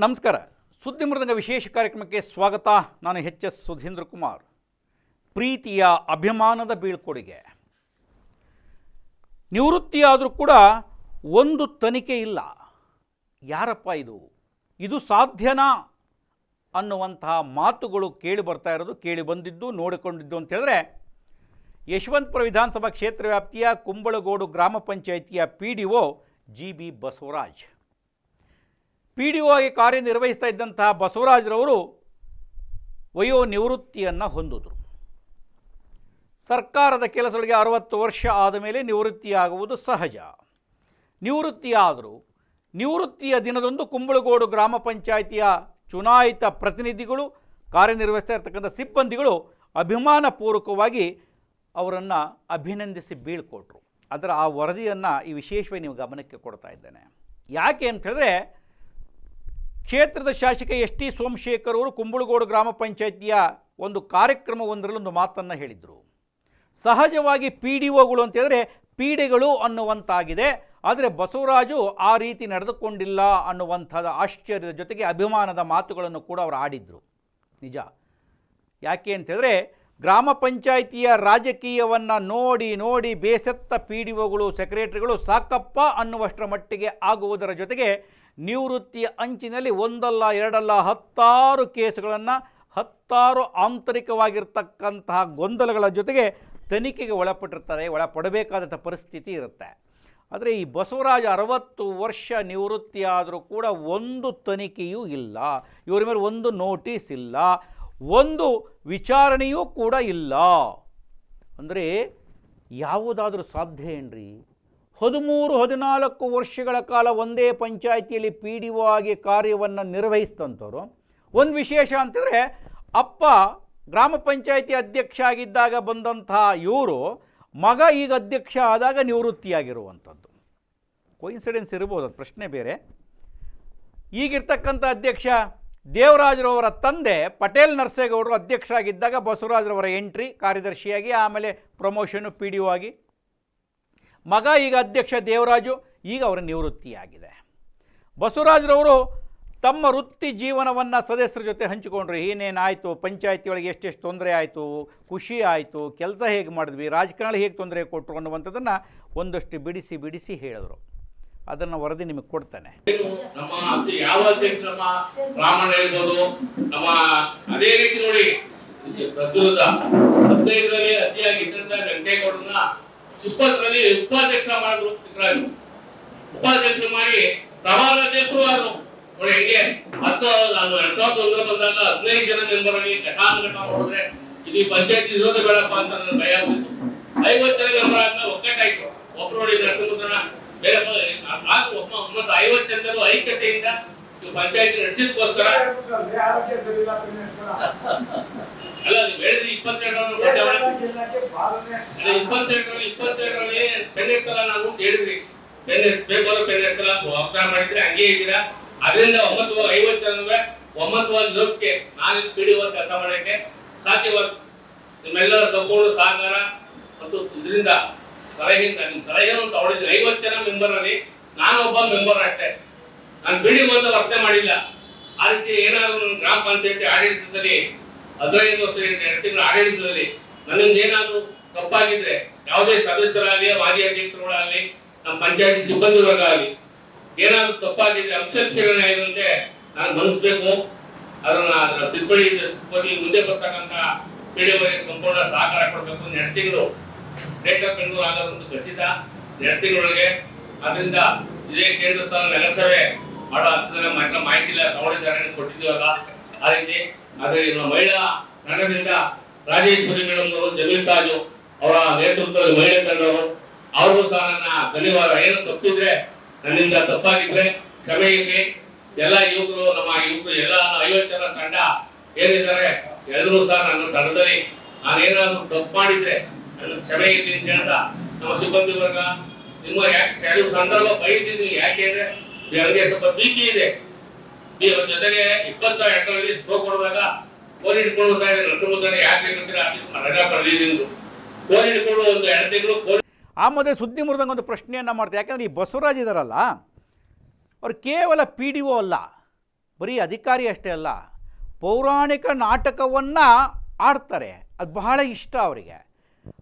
ನಮಸ್ಕಾರ. ಸುದ್ದಿ ಮೃದಂಗ ವಿಶೇಷ ಕಾರ್ಯಕ್ರಮಕ್ಕೆ ಸ್ವಾಗತ. ನಾನು ಎಚ್ ಎಸ್ ಸುಧೀಂದ್ರ ಕುಮಾರ್. ಪ್ರೀತಿಯ ಅಭಿಮಾನದ ಬೀಳ್ಕೊಡುಗೆ. ನಿವೃತ್ತಿಯಾದರೂ ಕೂಡ ಒಂದು ತನಿಖೆ ಇಲ್ಲ. ಯಾರಪ್ಪ ಇದು? ಇದು ಸಾಧ್ಯನಾ? ಅನ್ನುವಂತಹ ಮಾತುಗಳು ಕೇಳಿ ಬರ್ತಾ ಇರೋದು, ಕೇಳಿ ಬಂದಿದ್ದು, ನೋಡಿಕೊಂಡಿದ್ದು ಅಂತ ಹೇಳಿದ್ರೆ, ಯಶವಂತಪುರ ವಿಧಾನಸಭಾ ಕ್ಷೇತ್ರ ವ್ಯಾಪ್ತಿಯ ಕುಂಬಳಗೋಡು ಗ್ರಾಮ ಪಂಚಾಯಿತಿಯ P D O G B Basavaraj. P D O ಆಗಿ ಕಾರ್ಯನಿರ್ವಹಿಸ್ತಾ ಇದ್ದಂತಹ ಬಸವರಾಜ್ರವರು ವಯೋ ನಿವೃತ್ತಿಯನ್ನು ಹೊಂದಿದ್ರು. ಸರ್ಕಾರದ ಕೆಲಸಗಳಿಗೆ ಅರವತ್ತು ವರ್ಷ ಆದ ಮೇಲೆ ನಿವೃತ್ತಿಯಾಗುವುದು ಸಹಜ. ನಿವೃತ್ತಿಯಾದರೂ, ನಿವೃತ್ತಿಯ ದಿನದಂದು ಕುಂಬಳಗೋಡು ಗ್ರಾಮ ಪಂಚಾಯಿತಿಯ ಚುನಾಯಿತ ಪ್ರತಿನಿಧಿಗಳು, ಕಾರ್ಯನಿರ್ವಹಿಸ್ತಾ ಇರ್ತಕ್ಕಂಥ ಸಿಬ್ಬಂದಿಗಳು ಅಭಿಮಾನಪೂರ್ವಕವಾಗಿ ಅವರನ್ನು ಅಭಿನಂದಿಸಿ ಬೀಳ್ಕೊಟ್ರು. ಅದರ ಆ ವರದಿಯನ್ನು ಈ ವಿಶೇಷವಾಗಿ ನೀವು ಗಮನಕ್ಕೆ ಕೊಡ್ತಾ ಇದ್ದೇನೆ. ಯಾಕೆ ಅಂತ ಹೇಳಿದ್ರೆ ಕ್ಷೇತ್ರದ ಶಾಸಕ ಎಸ್ ಟಿ ಸೋಮಶೇಖರ್ ಅವರು ಕುಂಬಳಗೋಡು ಗ್ರಾಮ ಪಂಚಾಯಿತಿಯ ಒಂದು ಕಾರ್ಯಕ್ರಮವೊಂದರಲ್ಲಿ ಒಂದು ಮಾತನ್ನು ಹೇಳಿದರು. ಸಹಜವಾಗಿ ಪಿ ಡಿ ಒಗಳು ಅಂತ ಹೇಳಿದ್ರೆ ಪೀಡೆಗಳು ಅನ್ನುವಂತಾಗಿದೆ. ಆದರೆ ಬಸವರಾಜು ಆ ರೀತಿ ನಡೆದುಕೊಂಡಿಲ್ಲ ಅನ್ನುವಂಥದ ಆಶ್ಚರ್ಯದ ಜೊತೆಗೆ ಅಭಿಮಾನದ ಮಾತುಗಳನ್ನು ಕೂಡ ಅವರು ಆಡಿದರು. ನಿಜ. ಯಾಕೆ ಅಂತೇಳಿದ್ರೆ ಗ್ರಾಮ ಪಂಚಾಯಿತಿಯ ರಾಜಕೀಯವನ್ನು ನೋಡಿ ನೋಡಿ ಬೇಸತ್ತ ಪಿ ಡಿ ಒಗಳು, ಸೆಕ್ರೆಟರಿಗಳು ಸಾಕಪ್ಪ ಅನ್ನುವಷ್ಟರ ಮಟ್ಟಿಗೆ ಆಗುವುದರ ಜೊತೆಗೆ ನಿವೃತ್ತಿಯ ಅಂಚಿನಲ್ಲಿ ಒಂದಲ್ಲ, ಎರಡಲ್ಲ, ಹತ್ತಾರು ಕೇಸುಗಳನ್ನು, ಹತ್ತಾರು ಆಂತರಿಕವಾಗಿರ್ತಕ್ಕಂತಹ ಗೊಂದಲಗಳ ಜೊತೆಗೆ ತನಿಖೆಗೆ ಒಳಪಟ್ಟಿರ್ತಾರೆ, ಒಳಪಡಬೇಕಾದಂಥ ಪರಿಸ್ಥಿತಿ ಇರುತ್ತೆ. ಆದರೆ ಈ ಬಸವರಾಜ ಅರವತ್ತು ವರ್ಷ ನಿವೃತ್ತಿಯಾದರೂ ಕೂಡ ಒಂದು ತನಿಖೆಯೂ ಇಲ್ಲ. ಇವರ ಮೇಲೆ ಒಂದು ನೋಟಿಸ್ ಇಲ್ಲ. ಒಂದು ವಿಚಾರಣೆಯೂ ಕೂಡ ಇಲ್ಲ. ಅಂದರೆ ಯಾವುದಾದ್ರೂ ಸಾಧ್ಯ ಏನ್ರಿ? ಹದಿಮೂರು, ಹದಿನಾಲ್ಕು ವರ್ಷಗಳ ಕಾಲ ಒಂದೇ ಪಂಚಾಯಿತಿಯಲ್ಲಿ ಪಿ ಡಿ ಒ ಆಗಿ ಕಾರ್ಯವನ್ನು ನಿರ್ವಹಿಸಿದಂಥವ್ರು. ಒಂದು ವಿಶೇಷ ಅಂತಂದರೆ, ಅಪ್ಪ ಗ್ರಾಮ ಪಂಚಾಯಿತಿ ಅಧ್ಯಕ್ಷ ಆಗಿದ್ದಾಗ ಬಂದಂತಹ ಇವರು, ಮಗ ಈಗ ಅಧ್ಯಕ್ಷ ಆದಾಗ ನಿವೃತ್ತಿಯಾಗಿರುವಂಥದ್ದು. ಕೋಇನ್ಸಿಡೆನ್ಸ್ ಇರ್ಬೋದು ಪ್ರಶ್ನೆ ಬೇರೆ. ಈಗಿರ್ತಕ್ಕಂಥ ಅಧ್ಯಕ್ಷ ದೇವರಾಜರವರ ತಂದೆ ಪಟೇಲ್ ನರಸೇಗೌಡರು ಅಧ್ಯಕ್ಷರಾಗಿದ್ದಾಗ ಬಸವರಾಜರವರ ಎಂಟ್ರಿ, ಕಾರ್ಯದರ್ಶಿಯಾಗಿ, ಆಮೇಲೆ ಪ್ರಮೋಷನು ಪಿ ಡಿ ಒ ಆಗಿ ಮಗ ಈಗ ಅಧ್ಯಕ್ಷ ದೇವರಾಜು, ಈಗ ಅವರ ನಿವೃತ್ತಿಯಾಗಿದೆ. ಬಸವರಾಜರವರು ತಮ್ಮ ವೃತ್ತಿ ಜೀವನವನ್ನು ಸದಸ್ಯರ ಜೊತೆ ಹಂಚಿಕೊಂಡ್ರು. ಏನೇನಾಯಿತು ಪಂಚಾಯತಿ ಒಳಗೆ ಎಷ್ಟೆಷ್ಟು ತೊಂದರೆ ಆಯಿತು? ಖುಷಿ ಆಯಿತು? ಕೆಲಸ ಹೇಗೆ ಮಾಡಿದ್ವಿ? ರಾಜಕಾರಣ ಹೇಗೆ ತೊಂದರೆ ಕೊಟ್ಟರು ಅನ್ನುವಂಥದ್ದನ್ನು ಒಂದಷ್ಟು ಬಿಡಿಸಿ ಬಿಡಿಸಿ ಹೇಳಿದರು. ಅದನ್ನು ವರದಿ ನಿಮಗೆ ಕೊಡ್ತಾನೆ. ನಮ್ಮ ಯಾವ ಅಧ್ಯಕ್ಷ? ನಮ್ಮ ರಾಮಣ್ಣ ಇರ್ಬೋದು ನಮ್ಮ ಅದೇ ರೀತಿ ನೋಡಿ ಪ್ರತಿರೋಧ ಹದಿನೈದರಲ್ಲಿ ಅತಿಯಾಗಿ ಇದ್ದಂತ ವೆಂಕಟೇಗೌಡರನ್ನ ಇಪ್ಪತ್ತರಲ್ಲಿ ಉಪಾಧ್ಯಕ್ಷ ಮಾಡಿದ್ರು ಚಿಕ್ಕರಾಜು ಉಪಾಧ್ಯಕ್ಷ ಮಾಡಿ ಪ್ರಮಾಣ ಅಧ್ಯಕ್ಷರು ಆದ್ರು ನೋಡಿ ಹೆಂಗೆ ಹತ್ತು, ನಾನು ಎರಡ್ ಸಾವಿರದ ಒಂದರ ಬಂದಾಗ ಹದಿನೈದು ಜನ ಮೆಂಬರ್ ಆಗಿ ಘಟಾನುಘಟ ನೋಡಿದ್ರೆ ಇಲ್ಲಿ ಪಂಚಾಯತ್ ಇರೋದು ಬೇಡಪ್ಪ ಅಂತ ನನ್ನ ಭಯ ಆಗ್ಬಿಟ್ಟು ಐವತ್ತು ಜನ ಮೆಂಬರ್ ಆದ್ಮೇಲೆ ಒಕ್ಕಟ್ಟಾಯ್ತು ಒಬ್ರು ನೋಡಿ ನರಸಿಂಹ ಬೇರೆ ಒಬ್ಬ ಒಮ್ಮತ್ತು ಐವತ್ತು ಜನರು ಐಕ್ಯತೆಯಿಂದ ಪಂಚಾಯತ್ ನಡೆಸಿದಕ್ಕೋಸ್ಕರ ಅಲ್ಲ ನೀವು ಹೇಳಿದ್ರಿ ಇಪ್ಪತ್ತೆರಡರಲ್ಲಿ ಇಪ್ಪತ್ತೆರಡರಲ್ಲಿ ಇಪ್ಪತ್ತೆರಡರಲ್ಲಿ ಪೆನ್ ಎತ್ತಲ್ಲ ನಾನು ಕೇಳಿದ್ರಿ ಬೆನ್ನೆ ಪೆನ್ ಬೇಕಾದ್ರೆ ಪೆನ್ ಎತ್ತಲ್ಲ. ವಾಗ್ದಾನ ಮಾಡಿದ್ರೆ ಹಂಗೆ ಇದ್ದೀರಾ? ಅದರಿಂದ ಒಂಬತ್ತು ಐವತ್ತು ಜನ ಒಂಬತ್ತು ಒಂದು ಲೋಕಕ್ಕೆ ನಾನು ವರ್ಕ್ ಕೆಲಸ ಮಾಡಕ್ಕೆ ಸಾಧ್ಯವಾದ ನಿಮ್ಮೆಲ್ಲರ ಸಂಪೂರ್ಣ ಸಹಕಾರ ಮತ್ತು ಇದರಿಂದ ಸಲಹೆಯಿಂದ ನಿಮ್ಮ ಸಲಹೆಯನ್ನು ತಗೊಂಡಿದ್ದೀನಿ ಐವತ್ತು ಜನ ಮೆಂಬರ್ ಅಲ್ಲಿ ನಾನು ಒಬ್ಬ ಮೆಂಬರ್ ಅಷ್ಟೇ. ನಾನು ಬಿಡಿ ಅಂತ ಅರ್ಥ ಮಾಡಿಲ್ಲ. ಅದಕ್ಕೆ ಏನಾದ್ರು ಗ್ರಾಮ ಪಂಚಾಯತಿ ಆಡಳಿತದಲ್ಲಿ ಹದಿನೈದು ವರ್ಷದಿಂದ ಎರಡು ತಿಂಗಳ ಆಡಳಿತದಲ್ಲಿ ನನ್ನಿಂದ ಏನಾದರೂ ತಪ್ಪಾಗಿದ್ರೆ ಯಾವುದೇ ಸದಸ್ಯರಾಗಲಿ, ಮಾಜಿ ಅಧ್ಯಕ್ಷರುಗಳಾಗಲಿ, ನಮ್ಮ ಪಂಚಾಯತಿ ಸಿಬ್ಬಂದಿ ವರ್ಗ ಆಗಲಿ ಏನಾದ್ರು ತಪ್ಪಾಗಿದ್ರೆ ಅಂಶಕ್ಷೇಪಣೆ ಆಗಿರುತ್ತೆ ನಾನು ಮನಸ್ಬೇಕು. ಅದನ್ನ ತಿದ್ದುಪಡಿ ತಿದ್ದುಪಡಿ, ಮುಂದೆ ಬರ್ತಕ್ಕಂಥ ಪೀಳಿಗೆವರೆಗೆ ಸಂಪೂರ್ಣ ಸಹಕಾರ ಕೊಡಬೇಕು ಎರಡು ತಿಂಗಳು ಆಫ್ ಬೆಂಗಳೂರು ಆಗೋದಂತೂ ಖಚಿತ. ಎರಡು ತಿಂಗಳೊಳಗೆ. ಅದರಿಂದ ಇದೇ ಕೇಂದ್ರ ಸ್ಥಾನ ನಗರಸಭೆ ಮಾಡೋ ಹಂತದಲ್ಲಿ ಮಹಿಳಾ ಮಾಹಿತಿ ತಗೊಂಡಿದ್ದಾರೆ ಕೊಟ್ಟಿದ್ದೀವಲ್ಲ, ಆ ರೀತಿ. ಅದೇ ಮಹಿಳಾ ತಂಡದಿಂದ ರಾಜೇಶ್ವರಿ ಮೇಡಮ್ ಅವರು ತಾಜು ಅವರ ನೇತೃತ್ವದಲ್ಲಿ ಮಹಿಳಾ ತಂಡವರು, ಅವ್ರಿಗೂ ಸಹ ನನ್ನ ಧನ್ಯವಾದ. ಏನು ತಪ್ಪಿದ್ರೆ, ನನ್ನಿಂದ ತಪ್ಪಾಗಿದ್ರೆ ಕ್ಷಮೆ ಇರಲಿ. ಎಲ್ಲ ಯುವಕರು, ನಮ್ಮ ಯುವಕರು, ಎಲ್ಲ ಐವತ್ತು ಜನ ತಂಡ ಏನಿದ್ದಾರೆ ಎಲ್ಲರೂ ಸಹ ನನ್ನ ತಂಡದಲ್ಲಿ ನಾನೇನಾದ್ರೂ ತಪ್ಪು ಮಾಡಿದ್ರೆ ನನ್ನ ಕ್ಷಮೆ ಇರಲಿ ಅಂತ ನಮ್ಮ ಸಿಬ್ಬಂದಿ ವರ್ಗ. ನಿಮ್ಮ ಯಾಕೆ ಕೆಲವು ಸಂದರ್ಭ ಬೈತಿದ್ದೀನಿ ಯಾಕೆ ಅಂದ್ರೆ ನನಗೆ ಸ್ವಲ್ಪ ಭೀತಿ ಇದೆ? ನೀವು ಜೊತೆಗೆ ಇಪ್ಪತ್ತ ಎಂಟರಲ್ಲಿ ಸ್ಟ್ರೋಕ್ ಕೊಡುವಾಗ ಕೋಲ್ ಇಟ್ಕೊಂಡು ಇದ್ದಾರೆ ಯಾಕೆ ರಜಾ ಪಡೆದಿದ್ದು ಕೋಲ್ ಹಿಡ್ಕೊಂಡು ಒಂದು ಎರಡು ತಿಂಗಳು ಕೋಲ್ ಆ ಮೊದಲೇ ಸುದ್ದಿ ಮುರಿದಂಗೆ ಒಂದು ಪ್ರಶ್ನೆಯನ್ನು ಮಾಡ್ತಾರೆ ಯಾಕಂದರೆ ಈ ಬಸವರಾಜ್ ಇದಾರಲ್ಲ, ಅವ್ರು ಕೇವಲ ಪಿ ಡಿ ಒ ಅಲ್ಲ, ಬರೀ ಅಧಿಕಾರಿ ಅಷ್ಟೇ ಅಲ್ಲ, ಪೌರಾಣಿಕ ನಾಟಕವನ್ನು ಆಡ್ತಾರೆ. ಅದು ಬಹಳ ಇಷ್ಟ ಅವರಿಗೆ.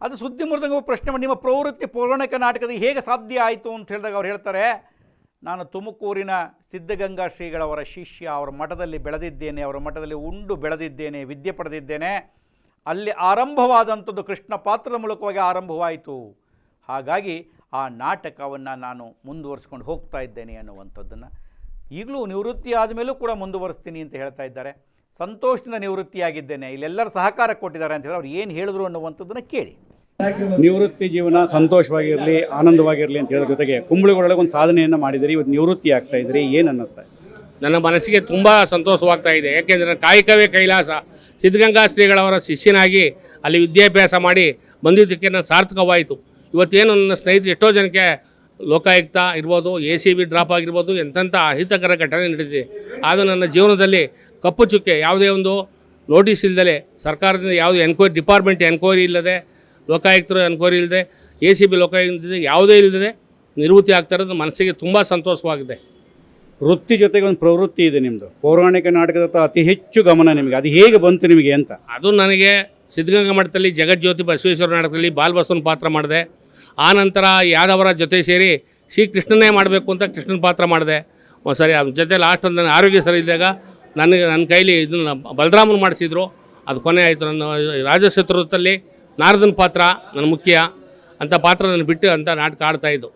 ಅದು ಸುದ್ದಿ ಮುರಿದಂಗೆ ಪ್ರಶ್ನೆ ಮಾಡಿ, ನಿಮ್ಮ ಪ್ರವೃತ್ತಿ ಪೌರಾಣಿಕ ನಾಟಕದ ಹೇಗೆ ಸಾಧ್ಯ ಆಯಿತು ಅಂತ ಹೇಳಿದಾಗ ಅವ್ರು ಹೇಳ್ತಾರೆ ನಾನು ತುಮಕೂರಿನ ಸಿದ್ಧಗಂಗಾ ಶ್ರೀಗಳವರ ಶಿಷ್ಯ, ಅವರ ಮಠದಲ್ಲಿ ಬೆಳೆದಿದ್ದೇನೆ, ಅವರ ಮಠದಲ್ಲಿ ಉಂಡು ಬೆಳೆದಿದ್ದೇನೆ, ವಿದ್ಯೆ ಪಡೆದಿದ್ದೇನೆ. ಅಲ್ಲಿ ಆರಂಭವಾದಂಥದ್ದು ಕೃಷ್ಣ ಪಾತ್ರದ ಮೂಲಕವಾಗಿ ಆರಂಭವಾಯಿತು. ಹಾಗಾಗಿ ಆ ನಾಟಕವನ್ನು ನಾನು ಮುಂದುವರಿಸ್ಕೊಂಡು ಹೋಗ್ತಾ ಇದ್ದೇನೆ ಅನ್ನುವಂಥದ್ದನ್ನು ಈಗಲೂ ನಿವೃತ್ತಿ ಆದಮೇಲೂ ಕೂಡ ಮುಂದುವರಿಸ್ತೀನಿ ಅಂತ ಹೇಳ್ತಾ ಇದ್ದಾರೆ. ಸಂತೋಷದಿಂದ ನಿವೃತ್ತಿಯಾಗಿದ್ದೇನೆ. ಇಲ್ಲೆಲ್ಲರ ಸಹಕಾರ ಕೊಟ್ಟಿದ್ದಾರೆ ಅಂತ ಹೇಳಿ ಅವ್ರು ಏನು ಹೇಳಿದ್ರು ಅನ್ನುವಂಥದ್ದನ್ನು ಕೇಳಿ. ನಿವೃತ್ತಿ ಜೀವನ ಸಂತೋಷವಾಗಿರಲಿ, ಆನಂದವಾಗಿರಲಿ ಅಂತ ಹೇಳೋ ಜೊತೆಗೆ ಕುಂಬಳಗೊಳಗೆ ಒಂದು ಸಾಧನೆಯನ್ನು ಮಾಡಿದಿರಿ, ಇವತ್ತು ನಿವೃತ್ತಿ ಆಗ್ತಾ ಇದ್ರಿ, ಏನು ಅನ್ನಿಸ್ತಾ ನನ್ನ ಮನಸ್ಸಿಗೆ ತುಂಬ ಸಂತೋಷವಾಗ್ತಾ ಇದೆ. ಯಾಕೆಂದರೆ ಕಾಯಕವೇ ಕೈಲಾಸ. ಸಿದ್ಧಗಂಗಾ ಶ್ರೀಗಳವರ ಶಿಷ್ಯನಾಗಿ ಅಲ್ಲಿ ವಿದ್ಯಾಭ್ಯಾಸ ಮಾಡಿ ಬಂದಿದ್ದಕ್ಕೆ ನಾನು ಸಾರ್ಥಕವಾಯಿತು. ಇವತ್ತೇನು ನನ್ನ ಸ್ನೇಹಿತರು ಎಷ್ಟೋ ಜನಕ್ಕೆ ಲೋಕಾಯುಕ್ತ ಇರ್ಬೋದು, ಎ ಸಿ ಬಿ ಡ್ರಾಪ್ ಆಗಿರ್ಬೋದು ಎಂಥ ಅಹಿತಕರ ಘಟನೆ ನಡೆದಿದೆ ಆದರೆ ನನ್ನ ಜೀವನದಲ್ಲಿ ಕಪ್ಪು ಚುಕ್ಕೆ, ಯಾವುದೇ ಒಂದು ನೋಟಿಸ್ ಇಲ್ಲದೆ ಸರ್ಕಾರದಿಂದ ಯಾವುದೇ ಎನ್ಕ್ವೈರಿ, ಡಿಪಾರ್ಟ್ಮೆಂಟ್ ಎನ್ಕ್ವೈರಿ ಇಲ್ಲದೆ ಲೋಕಾಯುಕ್ತರು ಎನ್ಕ್ವೈರಿ ಇಲ್ಲದೆ ಎ ಸಿ ಬಿ ಲೋಕಾಯುಕ್ತ ಯಾವುದೇ ಇಲ್ಲದೆ ನಿವೃತ್ತಿ ಆಗ್ತಾ ಇರೋದು ಮನಸ್ಸಿಗೆ ತುಂಬ ಸಂತೋಷವಾಗಿದೆ. ವೃತ್ತಿ ಜೊತೆಗೆ ಒಂದು ಪ್ರವೃತ್ತಿ ಇದೆ ನಿಮ್ಮದು ಪೌರಾಣಿಕ ನಾಟಕದ ಅತಿ ಹೆಚ್ಚು ಗಮನ ನಿಮಗೆ. ಅದು ಹೇಗೆ ಬಂತು ನಿಮಗೆ ಅಂತ? ಅದು ನನಗೆ ಸಿದ್ಧಗಂಗಾ ಮಠದಲ್ಲಿ ಜಗಜ್ಯೋತಿ ಬಸವೇಶ್ವರ ನಾಟಕದಲ್ಲಿ ಬಾಲಬಸವನ ಪಾತ್ರ ಮಾಡಿದೆ. ಆ ನಂತರ ಯಾದವರ ಜೊತೆ ಸೇರಿ ಶ್ರೀ ಕೃಷ್ಣನೇ ಮಾಡಬೇಕು ಅಂತ ಕೃಷ್ಣನ ಪಾತ್ರ ಮಾಡಿದೆ. ಒಂದು ಸರಿ ಅದ್ರ ಜೊತೆ ಲಾಸ್ಟ್ ಒಂದು ನನ್ನ ಆರೋಗ್ಯ ಸರಿ ಇದ್ದಾಗ ನನಗೆ ನನ್ನ ಕೈಲಿ ಇದನ್ನು ಬಲರಾಮನ್ ಮಾಡಿಸಿದ್ರು. ಅದು ಕೊನೆ ಆಯಿತು. ನನ್ನ ರಾಜಶತ್ರುತ್ವದಲ್ಲಿ ನಾರದನ ಪಾತ್ರ ನನ್ನ ಮುಖ್ಯ ಅಂಥ ಪಾತ್ರ ನಾನು ಬಿಟ್ಟು ಅಂತ ನಾಟಕ ಆಡ್ತಾಯಿದ್ದು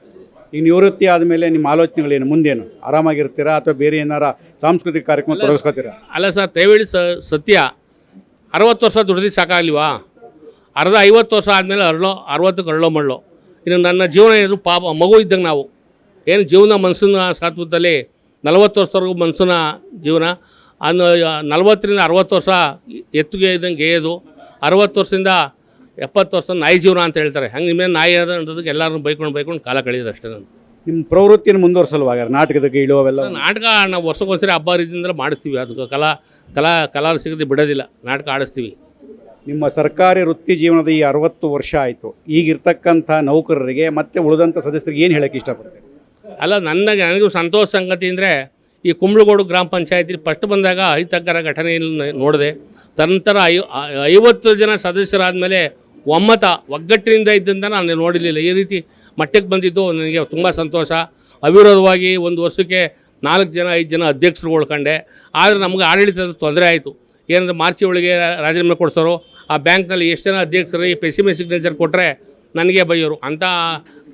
ಈಗ ನಿವೃತ್ತಿ ಆದಮೇಲೆ ನಿಮ್ಮ ಆಲೋಚನೆಗಳೇನು ಮುಂದೇನು? ಆರಾಮಾಗಿರ್ತೀರಾ ಅಥವಾ ಬೇರೆ ಏನಾರ ಸಾಂಸ್ಕೃತಿಕ ಕಾರ್ಯಕ್ರಮ ತೊಡಗಿಸ್ಕೋತೀರಾ? ಅಲ್ಲ ಸರ್ ದಯವೇಳಿ ಸ ಸತ್ಯ. ಅರವತ್ತು ವರ್ಷ ದುಡ್ದಿದ್ದು ಸಾಕಾಗಲಿವಾ? ಅರ್ಧ ಐವತ್ತು ವರ್ಷ ಆದಮೇಲೆ ಅರಳೋ ಅರವತ್ತಕ್ಕೆ ಅರಳೋ ಮಳ್ಳೋ ಇನ್ನು ನನ್ನ ಜೀವನ ಏನು ಪಾಪ ಮಗು ಇದ್ದಂಗೆ ನಾವು. ಏನು ಜೀವನ ಮನಸ್ಸಿನ ಸಾತ್ವದಲ್ಲಿ ನಲವತ್ತು ವರ್ಷವರೆಗೂ ಮನಸ್ಸಿನ ಜೀವನ ಅನ್ನೋ ನಲವತ್ತರಿಂದ ಅರವತ್ತು ವರ್ಷ ಎತ್ತುಗೆ ಇದ್ದಂಗೆ ಗೇಯೋದು ಅರವತ್ತು ವರ್ಷದಿಂದ ಎಪ್ಪತ್ತು ವರ್ಷ ನಾಯಿ ಜೀವನ ಅಂತ ಹೇಳ್ತಾರೆ. ಹಂಗೆ ನಿಮ್ಮೇಲೆ ನಾಯಿ ಅದ ಅನ್ನೋದಕ್ಕೆ ಎಲ್ಲರೂ ಬೈಕೊಂಡು ಬೈಕೊಂಡು ಕಾಲ ಕಳೆಯೋದು ಅಷ್ಟೇ ನಾನು ನಿಮ್ಮ ಪ್ರವೃತ್ತಿನ ಮುಂದುವರ್ಸಲ್ವಾಗ ನಾಟಕದ ಗೀಳು ಅವೆಲ್ಲ? ನಾಟಕ ನಾವು ವರ್ಷಕ್ಕೊಂದ್ಸರಿ ಹಬ್ಬ ರೀತಿಯಿಂದ ಮಾಡಿಸ್ತೀವಿ. ಅದಕ್ಕೆ ಕಲಾ ಕಲಾ ಕಲಾ ಸಿಗದೆ ಬಿಡೋದಿಲ್ಲ. ನಾಟಕ ಆಡಿಸ್ತೀವಿ. ನಿಮ್ಮ ಸರ್ಕಾರಿ ವೃತ್ತಿ ಜೀವನದ ಈ ಅರವತ್ತು ವರ್ಷ ಆಯಿತು. ಈಗಿರ್ತಕ್ಕಂಥ ನೌಕರರಿಗೆ ಮತ್ತೆ ಉಳಿದಂಥ ಸದಸ್ಯರಿಗೆ ಏನು ಹೇಳೋಕ್ಕೆ ಇಷ್ಟಪಡ್ತೀವಿ ಅಲ್ಲ ನನಗೆ ನನಗೂ ಸಂತೋಷ ಸಂಗತಿ ಅಂದರೆ ಈ ಕುಂಬಳಗೋಡು ಗ್ರಾಮ ಪಂಚಾಯತಿ ಫಸ್ಟ್ ಬಂದಾಗ ಅಹಿತಕರ ಘಟನೆಯನ್ನು ನೋಡಿದೆ. ತನಂತರ ಐ ಐವತ್ತು ಜನ ಸದಸ್ಯರಾದಮೇಲೆ ಒಮ್ಮತ ಒಗ್ಗಟ್ಟಿನಿಂದ ಇದ್ದಂತ ನಾನು ನೋಡಲಿಲ್ಲ ಈ ರೀತಿ ಮಟ್ಟಕ್ಕೆ ಬಂದಿದ್ದು ನನಗೆ ತುಂಬ ಸಂತೋಷ. ಅವಿರೋಧವಾಗಿ ಒಂದು ವರ್ಷಕ್ಕೆ ನಾಲ್ಕು ಜನ, ಐದು ಜನ ಅಧ್ಯಕ್ಷರು ಉಳ್ಕೊಂಡೆ. ಆದರೆ ನಮಗೆ ಆಡಳಿತದ ತೊಂದರೆ ಆಯಿತು. ಏನಂದ್ರೆ ಮಾರ್ಚಿ ಒಳಗೆ ರಾಜೀನಾಮೆ ಕೊಡ್ಸೋರು. ಆ ಬ್ಯಾಂಕ್ನಲ್ಲಿ ಎಷ್ಟು ಜನ ಅಧ್ಯಕ್ಷರು, ಈ ಪೆಸಿಮೆ ಸಿಗ್ನೇಚರ್ ಕೊಟ್ಟರೆ ನನಗೆ ಬೈಯೋರು. ಅಂಥ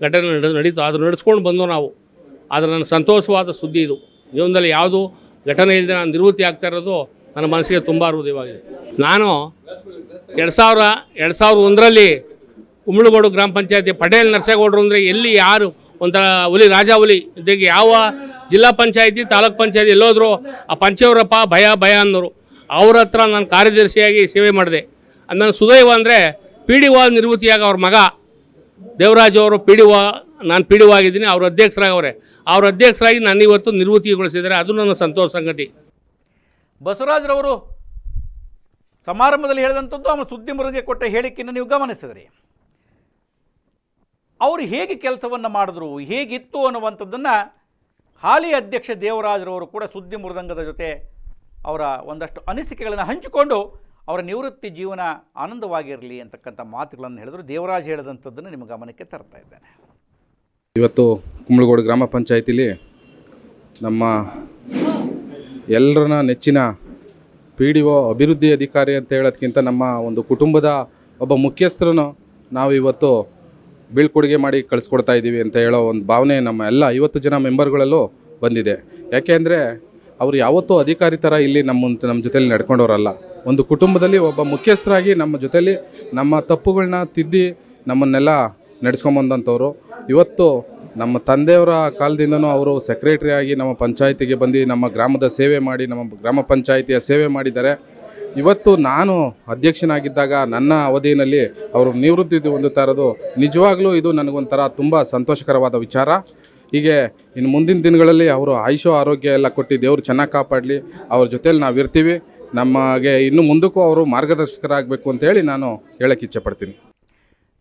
ಘಟನೆ ನಡೆ, ನಡೀತು. ಅದು ನಡೆಸ್ಕೊಂಡು ಬಂದು ನಾವು. ಆದರೆ ನನ್ನ ಸಂತೋಷವಾದ ಸುದ್ದಿ ಇದು. ಜೀವನದಲ್ಲಿ ಯಾವುದು ಘಟನೆ ಇಲ್ಲದೆ ನಾನು ನಿವೃತ್ತಿ ಆಗ್ತಾ ಇರೋದು ನನ್ನ ಮನಸ್ಸಿಗೆ ತುಂಬ ಹೃದಯವಾಗಿದೆ ನಾನು ಎರಡು ಸಾವಿರ, ಎರಡು ಸಾವಿರದ ಒಂದರಲ್ಲಿ ಉಮ್ಳುಗೋಡು ಗ್ರಾಮ ಪಂಚಾಯತಿ ಪಟೇಲ್ ನರಸೇಗೌಡರು ಅಂದರೆ ಎಲ್ಲಿ ಯಾರು ಒಂಥರ ಹುಲಿ, ರಾಜ ಹುಲಿ ಇದಕ್ಕೆ ಯಾವ ಜಿಲ್ಲಾ ಪಂಚಾಯತಿ, ತಾಲೂಕ್ ಪಂಚಾಯತಿ ಎಲ್ಲೋದ್ರು ಆ ಪಂಚವರಪ್ಪ, ಭಯ ಭಯ ಅನ್ನೋರು. ಅವ್ರ ಹತ್ರ ನಾನು ಕಾರ್ಯದರ್ಶಿಯಾಗಿ ಸೇವೆ ಮಾಡಿದೆ. ನನ್ನ ಸುದೈವ ಅಂದರೆ ಪಿ ಡಿ ಒ ನಿವೃತ್ತಿಯಾಗ ಅವ್ರ ಮಗ. ದೇವರಾಜ್ ಅವರು ಪಿ ಡಿ ಒ ನಾನು ಪಿ ಡಿ ಒ ಆಗಿದ್ದೀನಿ, ಅವ್ರ ಅಧ್ಯಕ್ಷರಾಗವ್ರೆ ಅವ್ರ. ಅಧ್ಯಕ್ಷರಾಗಿ ನಾನು ಇವತ್ತು ನಿವೃತ್ತಿಗೊಳಿಸಿದ್ದಾರೆ ಅದು ನನ್ನ ಸಂತೋಷ ಸಂಗತಿ. ಬಸವರಾಜರವರು ಸಮಾರಂಭದಲ್ಲಿ ಹೇಳಿದಂಥದ್ದು ಅವನು ಸುದ್ದಿ ಮುರುಗೆ ಕೊಟ್ಟ ಹೇಳಿಕೆಯನ್ನು ನೀವು ಗಮನಿಸಿದ್ರಿ. ಅವರು ಹೇಗೆ ಕೆಲಸವನ್ನು ಮಾಡಿದ್ರು, ಹೇಗಿತ್ತು ಅನ್ನುವಂಥದ್ದನ್ನು ಹಾಲಿ ಅಧ್ಯಕ್ಷ ದೇವರಾಜರವರು ಕೂಡ ಸುದ್ದಿ ಮೃದಂಗದ ಜೊತೆ ಅವರ ಒಂದಷ್ಟು ಅನಿಸಿಕೆಗಳನ್ನು ಹಂಚಿಕೊಂಡು ಅವರ ನಿವೃತ್ತಿ ಜೀವನ ಆನಂದವಾಗಿರಲಿ ಅಂತಕ್ಕಂಥ ಮಾತುಗಳನ್ನು ಹೇಳಿದ್ರು. ದೇವರಾಜ್ ಹೇಳಿದಂಥದ್ದನ್ನು ನಿಮ್ಮ ಗಮನಕ್ಕೆ ತರ್ತಾ ಇದ್ದೇನೆ. ಇವತ್ತು ಕುಂಬಳಗೋಡು ಗ್ರಾಮ ಪಂಚಾಯತಿಲಿ ನಮ್ಮ ಎಲ್ಲರನ್ನ ನೆಚ್ಚಿನ ಪಿ ಡಿ ಒ ಅಭಿವೃದ್ಧಿ ಅಧಿಕಾರಿ ಅಂತ ಹೇಳೋದ್ಕಿಂತ ನಮ್ಮ ಒಂದು ಕುಟುಂಬದ ಒಬ್ಬ ಮುಖ್ಯಸ್ಥರನ್ನು ನಾವು ಇವತ್ತು ಬೀಳ್ಕೊಡುಗೆ ಮಾಡಿ ಕಳಿಸ್ಕೊಡ್ತಾ ಇದ್ದೀವಿ ಅಂತ ಹೇಳೋ ಒಂದು ಭಾವನೆ ನಮ್ಮ ಎಲ್ಲ ಐವತ್ತು ಜನ ಮೆಂಬರ್ಗಳಲ್ಲೂ ಬಂದಿದೆ. ಯಾಕೆ ಅಂದರೆ ಅವರು ಯಾವತ್ತೂ ಅಧಿಕಾರಿ ಥರ ಇಲ್ಲಿ ನಮ್ಮ ನಮ್ಮ ಜೊತೇಲಿ ನಡ್ಕೊಂಡವರಲ್ಲ. ಒಂದು ಕುಟುಂಬದಲ್ಲಿ ಒಬ್ಬ ಮುಖ್ಯಸ್ಥರಾಗಿ ನಮ್ಮ ಜೊತೇಲಿ ನಮ್ಮ ತಪ್ಪುಗಳನ್ನ ತಿದ್ದಿ ನಮ್ಮನ್ನೆಲ್ಲ ನಡೆಸ್ಕೊಂಬಂದಂಥವ್ರು. ಇವತ್ತು ನಮ್ಮ ತಂದೆಯವರ ಕಾಲದಿಂದನೂ ಅವರು ಸೆಕ್ರೆಟರಿ ಆಗಿ ನಮ್ಮ ಪಂಚಾಯಿತಿಗೆ ಬಂದು ನಮ್ಮ ಗ್ರಾಮದ ಸೇವೆ ಮಾಡಿ, ನಮ್ಮ ಗ್ರಾಮ ಪಂಚಾಯಿತಿಯ ಸೇವೆ ಮಾಡಿದ್ದಾರೆ. ಇವತ್ತು ನಾನು ಅಧ್ಯಕ್ಷನಾಗಿದ್ದಾಗ ನನ್ನ ಅವಧಿಯಲ್ಲಿ ಅವರು ನಿವೃತ್ತಿ ಹೊಂದುತ್ತಾ ಇರೋದು ನಿಜವಾಗ್ಲೂ ಇದು ನನಗೊಂಥರ ತುಂಬ ಸಂತೋಷಕರವಾದ ವಿಚಾರ. ಹೀಗೆ ಇನ್ನು ಮುಂದಿನ ದಿನಗಳಲ್ಲಿ ಅವರು ಆಯುಷೋ ಆರೋಗ್ಯ ಎಲ್ಲ ಕೊಟ್ಟು ದೇವರು ಚೆನ್ನಾಗಿ ಕಾಪಾಡಲಿ, ಅವ್ರ ಜೊತೇಲಿ ನಾವು ಇರ್ತೀವಿ. ನಮಗೆ ಇನ್ನು ಮುಂದಕ್ಕೂ ಅವರು ಮಾರ್ಗದರ್ಶಕರಾಗಬೇಕು ಅಂತೇಳಿ ನಾನು ಹೇಳಕ್ಕೆ ಇಚ್ಛೆಪಡ್ತೀನಿ